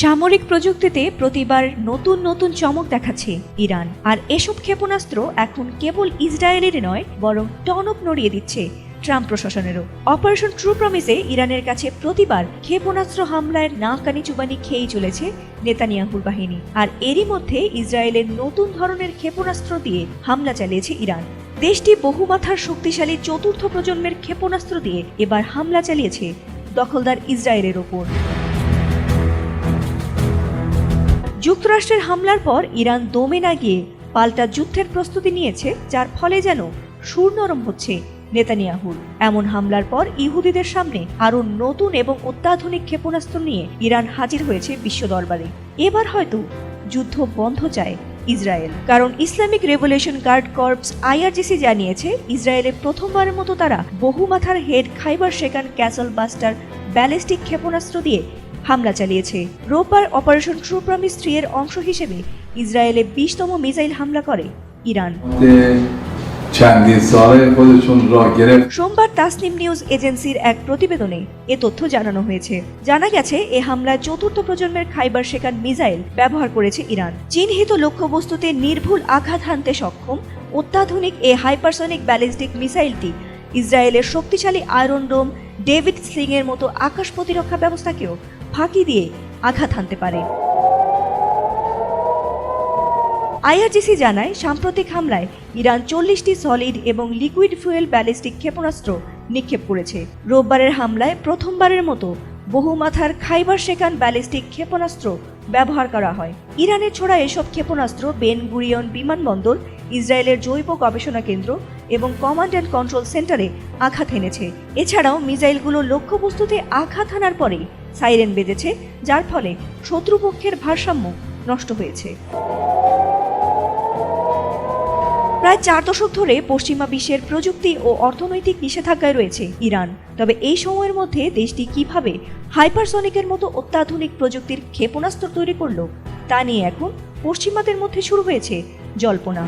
সামরিক প্রযুক্তিতে প্রতিবার নতুন নতুন চমক দেখাচ্ছে ইরান। আর এসব ক্ষেপণাস্ত্র এখন কেবল ইসরায়েলের নয়, বরং টনক নড়িয়ে দিচ্ছে ট্রাম্প প্রশাসনেরও। অপারেশন ট্রু প্রমিসে ইরানের কাছে প্রতিবার ক্ষেপণাস্ত্র হামলায় নাকানি চুবানি খেয়েই চলেছে নেতানিয়াহুর বাহিনী। আর এরই মধ্যে ইসরায়েলের নতুন ধরনের ক্ষেপণাস্ত্র দিয়ে হামলা চালিয়েছে ইরান। দেশটি বহুমাথার শক্তিশালী চতুর্থ প্রজন্মের ক্ষেপণাস্ত্র দিয়ে এবার হামলা চালিয়েছে দখলদার ইসরায়েলের ওপর। যুক্তরাষ্ট্রের হামলার পর ইরান দমে না গিয়ে পাল্টা যুদ্ধের প্রস্তুতি নিয়েছে, যার ফলে যেন সুর নরম হচ্ছে নেতানিয়াহুর। এমন হামলার পর ইহুদিদের সামনে আরও নতুন এবং অত্যাধুনিক ক্ষেপণাস্ত্র নিয়ে ইরান হাজির হয়েছে বিশ্ব দরবারে। এবার হয়তো যুদ্ধ বন্ধ চায় ইসরায়েল। কারণ Islamic revolution guard corps IRGC জানিয়েছে, ইসরায়েলে প্রথমবারের মতো তারা বহুমাথার হেড খাইবার শেখান ক্যাসল বাস্টার ব্যালিস্টিক ক্ষেপণাস্ত্র দিয়ে হামলা চালিয়েছে। রোববার অপারেশন ট্রু স্ত্রীর এর অংশ হিসেবে ইসরায়েলে বিশতম মিসাইল হামলা করে ইরান। সোমবার তাসনিম নিউজ এজেন্সির এক প্রতিবেদনে এ তথ্য জানানো হয়েছে। জানা গেছে এ হামলায় চতুর্থ প্রজন্মের খাইবার শেখান মিসাইল ব্যবহার করেছে ইরান। চিহ্নিত লক্ষ্যবস্তুতে নির্ভুল আঘাত হানতে সক্ষম। অত্যাধুনিক এ হাইপারসনিক ব্যালিস্টিক মিসাইলটি ইসরায়েলের শক্তিশালী আয়রন ডোম ডেভিড সিং এর মতো আকাশ প্রতিরক্ষা ব্যবস্থাকেও ফাঁকি দিয়ে আঘাত হানতে পারে। আইআরজিসি জানায়, সাম্প্রতিক হামলায় ইরান চল্লিশটি সলিড এবং লিকুইড ফুয়েল ব্যালিস্টিক ক্ষেপণাস্ত্র নিক্ষেপ করেছে। রোববারের হামলায় প্রথমবারের মতো বহুমাথার খাইবার শেখান ব্যালিস্টিক ক্ষেপণাস্ত্র ব্যবহার করা হয়। ইরানের ছোড়া এসব ক্ষেপণাস্ত্র বেন গুরিয়ন বিমানবন্দর, ইসরায়েলের জৈব গবেষণা কেন্দ্র এবং কমান্ড অ্যান্ড কন্ট্রোল সেন্টারে আঘাত এনেছে। এছাড়াও মিসাইলগুলো লক্ষ্যবস্তুতে আঘাত হানার পরে সাইরেন বেজেছে যার ফলে শত্রুপক্ষের ভারসাম্য নষ্ট হয়েছে। প্রায় চার দশক ধরে পশ্চিমা বিশ্বের প্রযুক্তি ও অর্থনৈতিক নিষেধাজ্ঞায় রয়েছে ইরান। তবে এই সময়ের মধ্যে দেশটি কীভাবে হাইপারসনিকের মতো অত্যাধুনিক প্রযুক্তির ক্ষেপণাস্ত্র তৈরি করল, তা নিয়ে এখন পশ্চিমাদের মধ্যে শুরু হয়েছে জল্পনা।